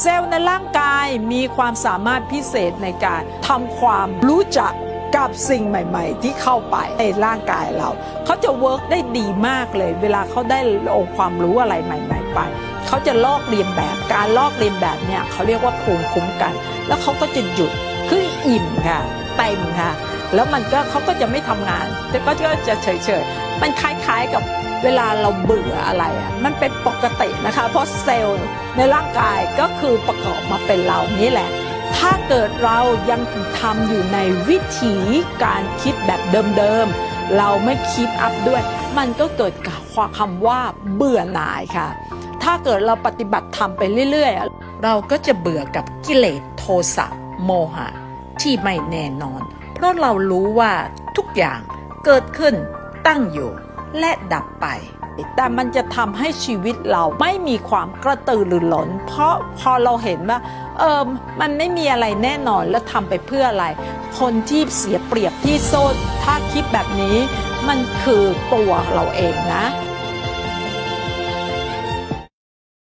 เซลล์ในร่างกายมีความสามารถพิเศษในการทำความรู้จักกับสิ่งใหม่ๆ ที่เข้าไปในร่างกายเรา เขาจะเวิร์กได้ดีมากเลย เวลาเขาได้องค์ความรู้อะไรใหม่ ๆ ไป เขาจะลอกเลียนแบบการลอกเลียนแบบเนี่ยเขาเรียกว่าภูมิคุ้มกัน แล้วเขาก็จะหยุดคืออิ่มค่ะเต็มค่ะแล้วมันก็เขาก็จะไม่ทำงานแต่ก็จะเฉยๆมันคล้ายๆกับ เวลาเราเบื่ออะไรอะมันเป็นปกตินะคะ เพราะเซลล์ในร่างกายก็คือประกอบมาเป็นเรานี่แหละ ถ้าเกิดเรายังทำอยู่ในวิถีการคิดแบบเดิมๆ เราไม่คิดอัพด้วย มันก็เกิดกับความคำว่าเบื่อหน่ายค่ะ ถ้าเกิดเราปฏิบัติทำไปเรื่อยๆ เราก็จะเบื่อกับกิเลสโทสะโมหะ ที่ไม่แน่นอน เพราะเรารู้ว่าทุกอย่างเกิดขึ้นตั้งอยู่ และดับไป แต่มันจะทำให้ชีวิตเราไม่มีความกระตือรือร้น เพราะพอเราเห็นว่าเออมันไม่มีอะไรแน่นอนแล้วทำไปเพื่ออะไร คนที่เสียเปรียบที่โซนถ้าคิดแบบนี้ มันคือตัวเราเองนะ